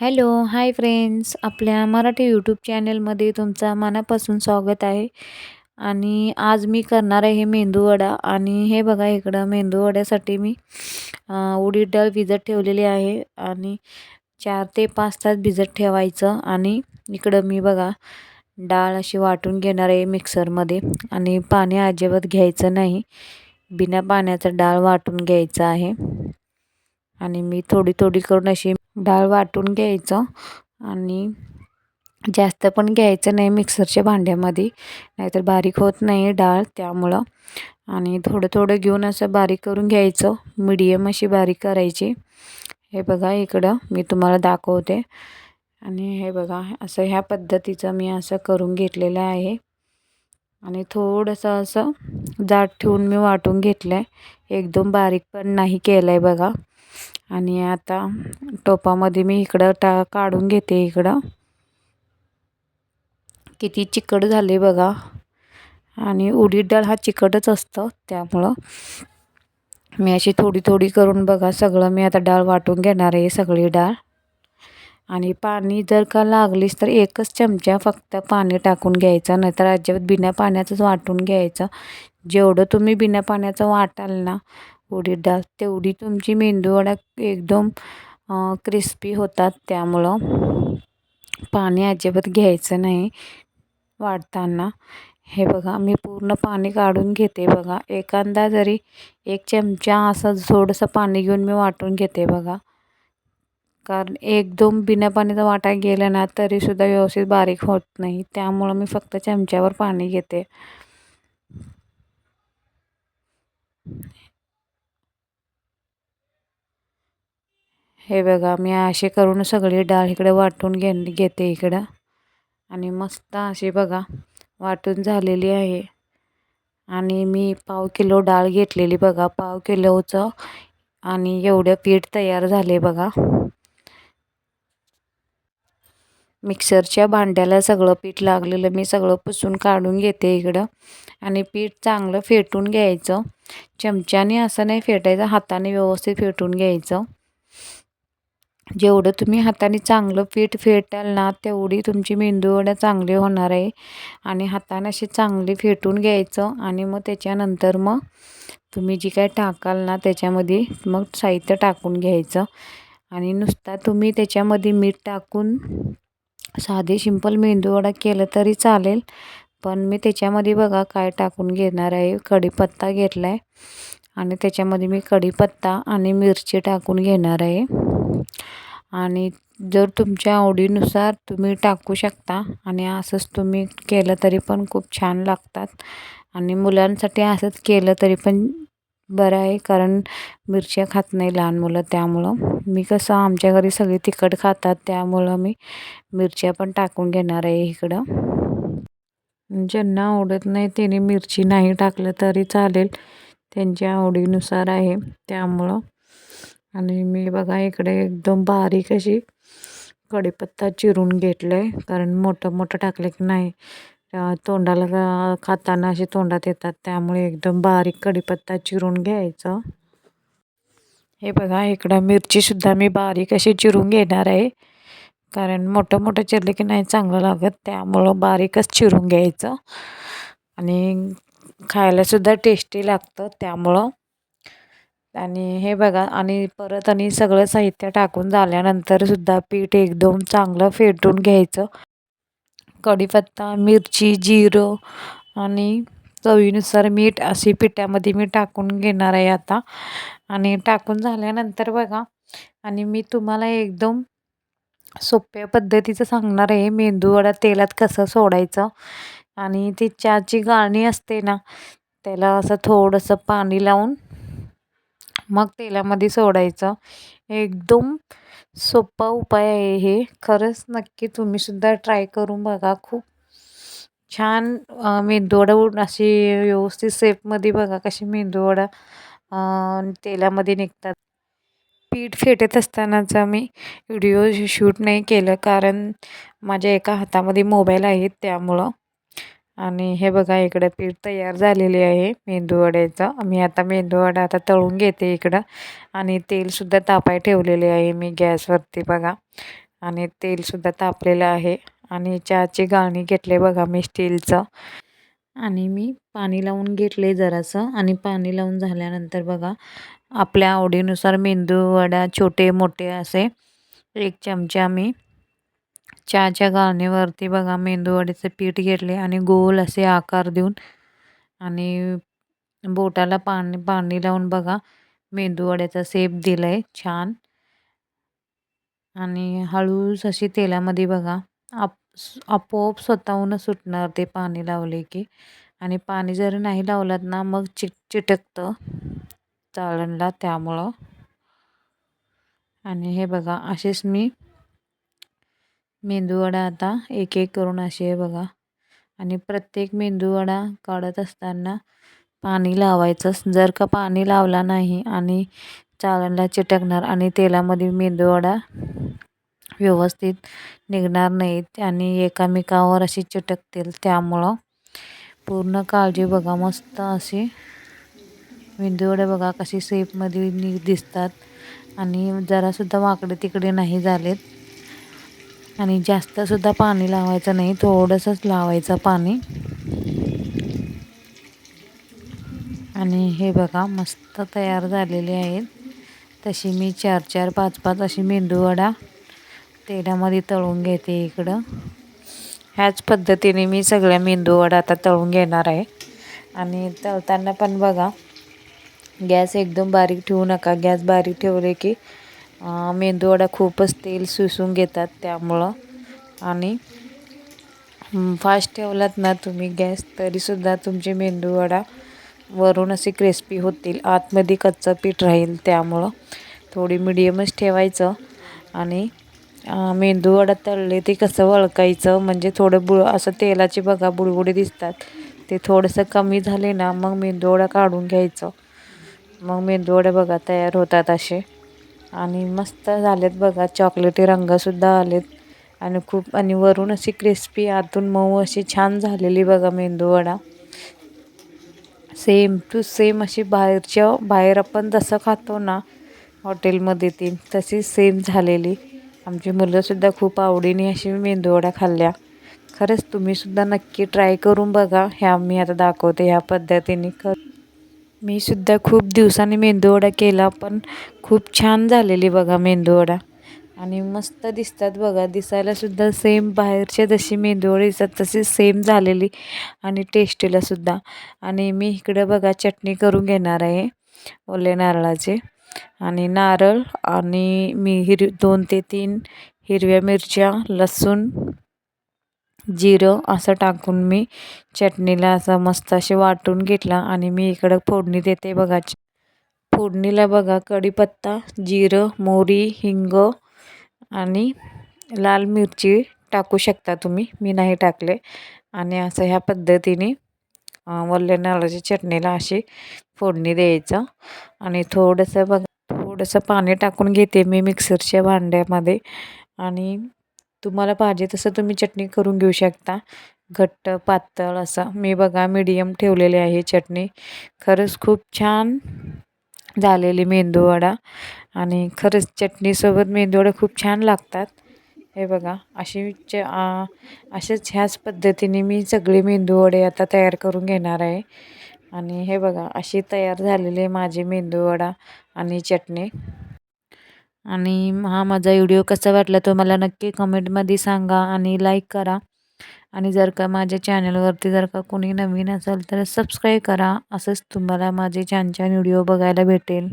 Hello hi friends. आपल्या Marathi YouTube चॅनलमध्ये तुमचं मनापासून स्वागत आहे. आणि आज मी करणार आहे मेंदूवडा आणि हे बघा इकडं मेंदूवड्यासाठी मी उडीद डाळ भिजत ठेवलेली आहे. आणि चार ते पाच तास भिजत ठेवायचं. आणि इकडं मी बघा डाळ अशी वाटून घेणार आहे मिक्सरमध्ये. आणि पाणी अजिबात घ्यायचं नाही. बिना पाण्याचं डाळ वाटून घ्यायचं आहे. आणि मी थोडी थोडी करून अशी डाळ वाटून घ्यायचं आणि जास्त पण घ्यायचं नाही मिक्सरच्या भांड्यामध्ये नाहीतर बारीक होत नाही डाळ त्यामुळं. आणि थोडं थोडं घेऊन असं बारीक करून घ्यायचं मिडियम अशी बारीक करायची. हे बघा इकडं मी तुम्हाला दाखवते. आणि हे बघा असं ह्या पद्धतीचं मी असं करून घेतलेलं आहे. आणि थोडंसं असं जाड ठेवून मी वाटून घेतलं आहे एकदम बारीक पण नाही केलं आहे बघा. आणि आता टोपामध्ये मी इकडं टा काढून घेते इकडं. किती चिकट झाले बघा. आणि उडीद डाळ हा चिकटच असतं त्यामुळं मी अशी थोडी थोडी करून बघा. सगळं मी आता डाळ वाटून घेणार आहे सगळी डाळ. आणि पाणी जर का लागलीच तर एकच चमचा फक्त पाणी टाकून घ्यायचं नाहीतर अजिबात बिना पाण्याचंच वाटून घ्यायचं. जेवढं तुम्ही बिना पाण्याचं वाटाल ना उडीद डाळ. तेवढी तुमची मेंदूवडा एकदम क्रिस्पी होतात त्यामुळं पाणी अजिबात घ्यायचं नाही वाढताना. हे बघा मी पूर्ण पाणी काढून घेते बघा. एखादा जरी एक चमचा असं थोडंसं पाणी घेऊन मी वाटून घेते बघा. कारण एकदम बिना पाण्याचा वाटा गेला ना तरीसुद्धा व्यवस्थित बारीक होत नाही. त्यामुळं मी फक्त चमच्यावर पाणी घेते. हे बघा मी असे करून सगळी डाळ इकडे वाटून घे घेते इकडं. आणि मस्त अशी बघा वाटून झालेली आहे. आणि मी पाव किलो डाळ घेतलेली बघा पाव किलोचं. आणि एवढं पीठ तयार झाले बघा. मिक्सरच्या भांड्याला सगळं पीठ लागलेलं मी सगळं पुसून काढून घेते इकडं. आणि पीठ चांगलं फेटून घ्यायचं. चमच्याने असं नाही फेटायचं हाताने व्यवस्थित फेटून घ्यायचं. जेवढं तुम्ही हाताने चांगलं पीठ फेटाल ना तेवढी तुमची मेंदूवडा चांगली होणार आहे. आणि हाताने अशी चांगली फेटून घ्यायचं आणि मग त्याच्यानंतर मग तुम्ही जी काय टाकाल ना त्याच्यामध्ये मग साहित्य टाकून घ्यायचं. आणि नुसता तुम्ही त्याच्यामध्ये मीठ टाकून साधे सिंपल मेंदूवडा केलं तरी चालेल. पण मी त्याच्यामध्ये बघा काय टाकून घेणार आहे. कढीपत्ता घेतला आहे आणि त्याच्यामध्ये मी कढीपत्ता आणि मिरची टाकून घेणार आहे. आणि जर तुमच्या आवडीनुसार तुम्ही टाकू शकता आणि असंच तुम्ही केलं तरी पण खूप छान लागतात. आणि मुलांसाठी असंच केलं तरी पण बरं आहे कारण मिरच्या खात नाही लहान मुलं त्यामुळं. मी कसं आमच्या घरी सगळी तिखट खातात त्यामुळं मी मिरच्या पण टाकून घेणार आहे इकडं. ज्यांना आवडत नाही त्याने मिरची नाही टाकलं तरी चालेल. त्यांच्या आवडीनुसार आहे त्यामुळं. आणि मी बघा इकडे एकदम बारीक अशी कढीपत्ता चिरून घेतलं आहे कारण मोठं मोठं टाकलं की नाही तोंडाला खाताना असे तोंडात येतात. त्यामुळे एकदम बारीक कढीपत्ता चिरून घ्यायचं. हे बघा इकडं मिरचीसुद्धा मी बारीक अशी चिरून घेणार आहे. कारण मोठं मोठं चिरलं की नाही चांगलं लागत त्यामुळं बारीकच चिरून घ्यायचं. आणि खायलासुद्धा टेस्टी लागतं त्यामुळं आणि हे बघा आणि परत आणि सगळं साहित्य टाकून झाल्यानंतरसुद्धा पीठ एकदम चांगलं फेटून घ्यायचं. कढीपत्ता मिरची जिरं आणि चवीनुसार मीठ अशी पिठामध्ये मी टाकून घेणार आहे आता. आणि टाकून झाल्यानंतर बघा आणि मी तुम्हाला एकदम सोप्या पद्धतीचं सांगणार आहे मेंदूवडा तेलात कसं सोडायचं. आणि ती चहाची गाळणी असते ना त्याला असं थोडंसं पाणी लावून मग तेलामध्ये सोडायचं. एकदम सोपा उपाय आहे हे. खरंच नक्की तुम्हीसुद्धा ट्राय करून बघा. खूप छान मेंदूवडा अशी व्यवस्थित सेपमध्ये बघा कशी मेंदूवडा तेलामध्ये निघतात. पीठ फेटत असतानाचा मी व्हिडिओ शूट नाही केलं. कारण माझ्या एका हातामध्ये मोबाईल आहेत त्यामुळं. आणि हे बघा इकडं पीठ तयार झालेले आहे मेंदूवड्याचं. मी आता मेंदूवडा आता तळून घेते इकडं. आणि तेलसुद्धा तापाय ठेवलेले आहे मी गॅसवरती बघा. आणि तेलसुद्धा तापलेलं आहे. आणि चहाची गाळणी घेतले बघा मी स्टीलचं. आणि मी पाणी लावून घेतले जरासं. आणि पाणी लावून झाल्यानंतर बघा आपल्या आवडीनुसार मेंदू वडा छोटे मोठे असे एक चमचा मी चहाच्या गाळणीवरती बघा मेंदूवडीचं पीठ घेतले आणि गोल असे आकार देऊन आणि बोटाला पाणी पाणी लावून बघा मेंदूवड्याचा सेप दिला आहे छान. आणि हळूच अशी तेलामध्ये बघा आप आपोआप स्वतःहूनच सुटणार ते पाणी लावले की. आणि पाणी जर नाही लावलात ना मग चिट चिटकतं चाळणला त्यामुळं. आणि हे बघा असेच मी मेंदूवडा आता एक एक करून असे आहे बघा. आणि प्रत्येक मेंदूवडा काढत असताना पाणी लावायचंच. जर का पाणी लावला नाही आणि चाळणला चिटकणार आणि तेलामध्ये मेंदूवडा व्यवस्थित निघणार नाहीत आणि एकामेकावर अशी चिटकतील त्यामुळं पूर्ण काळजी बघा. मस्त अशी मेंदूवडे बघा कशी सेपमध्ये नि दिसतात. आणि जरासुद्धा वाकडे तिकडे नाही झालेत. आणि जास्तसुद्धा पाणी लावायचं नाही थोडंसंच लावायचं पाणी. आणि हे बघा मस्त तयार झालेले आहेत. तशी मी चार चार पाच पाच अशी मेंदूवडा तेलामध्ये तळून घेते इकडं. ह्याच पद्धतीने मी सगळ्या मेंदूवडा आता तळून घेणार आहे. आणि तळताना पण बघा गॅस एकदम बारीक ठेवू नका. गॅस बारीक ठेवले की मेंदूवडा खूपच तेल सुसून घेतात त्यामुळं. आणि फास्ट ठेवलात ना तुम्ही गॅस तरीसुद्धा तुमचे मेंदूवडा वरून असे क्रिस्पी होतील आतमध्ये कच्चं पीठ राहील त्यामुळं. थोडी मिडियमच ठेवायचं. आणि मेंदूवडा तळले ते कसं वळकायचं म्हणजे थोडं बुळ असं तेलाची बघा बुडबुडे दिसतात. ते थोडंसं कमी झाले ना मग मेंदूवडा काढून घ्यायचं. मग मेंदूवडे बघा तयार होतात असे. आणि मस्त झालेत बघा. चॉकलेटी रंगसुद्धा आलेत. आणि खूप आणि वरून अशी क्रिस्पी आतून मऊ अशी छान झालेली बघा मेंदूवडा सेम टू सेम अशी बाहेरच्या बाहेर आपण जसं खातो ना हॉटेलमध्ये ती तशी सेम झालेली. आमची मुलंसुद्धा खूप आवडीने अशी मेंदूवडा खाल्ल्या. खरंच तुम्हीसुद्धा नक्की ट्राय करून बघा. ह्या मी आता दाखवते ह्या पद्धतीने. कर मी सुद्धा खूप दिवसांनी मेंदूवडा केला पण खूप छान झालेली बघा मेंदूवडा. आणि मस्त दिसतात बघा दिसायलासुद्धा सेम बाहेरच्या जशी मेंदूवडे दिसतात तशी सेम झालेली आणि टेस्टीलासुद्धा आणि मी इकडं बघा चटणी करून घेणार आहे ओले नारळाचे. आणि नारळ आणि मी हिर दोन ते तीन हिरव्या मिरच्या लसूण जिरं असं टाकून मी चटणीला असं मस्त असे वाटून घेतला आणि मी इकडं फोडणी देते बघा. फोडणीला बघा कढीपत्ता जिरं मोहरी हिंग आणि लाल मिरची टाकू शकता तुम्ही. मी नाही टाकले. आणि असं ह्या पद्धतीने वल्ल्या नारळाच्या चटणीला अशी फोडणी द्यायचं. आणि थोडंसं बघा थोडंसं पाणी टाकून घेते मी मिक्सरच्या भांड्यामध्ये. आणि तुम्हाला पाहिजे तसं तुम्ही चटणी करून घेऊ शकता. घट्ट पातळ असं. मी बघा मीडियम ठेवलेली आहे चटणी. खरंच खूप छान झालेली मेंदूवडा आणि खरंच चटणीसोबत मेंदूवडा खूप छान लागतात. हे बघा अशी च अशाच ह्याच पद्धतीने मी सगळे मेंदूवडे आता तयार करून घेणार आहे. आणि हे बघा अशी तयार झालेली माझी मेंदूवडा आणि चटणी. आणि हा माझा व्हिडिओ कसा वाटला तो मला नक्की कमेंटमध्ये सांगा आणि लाईक करा. आणि जर का माझ्या चॅनलवरती जर का कोणी नवीन असेल तर सबस्क्राईब करा. असंच तुम्हाला माझे छान छान व्हिडिओ बघायला भेटेल.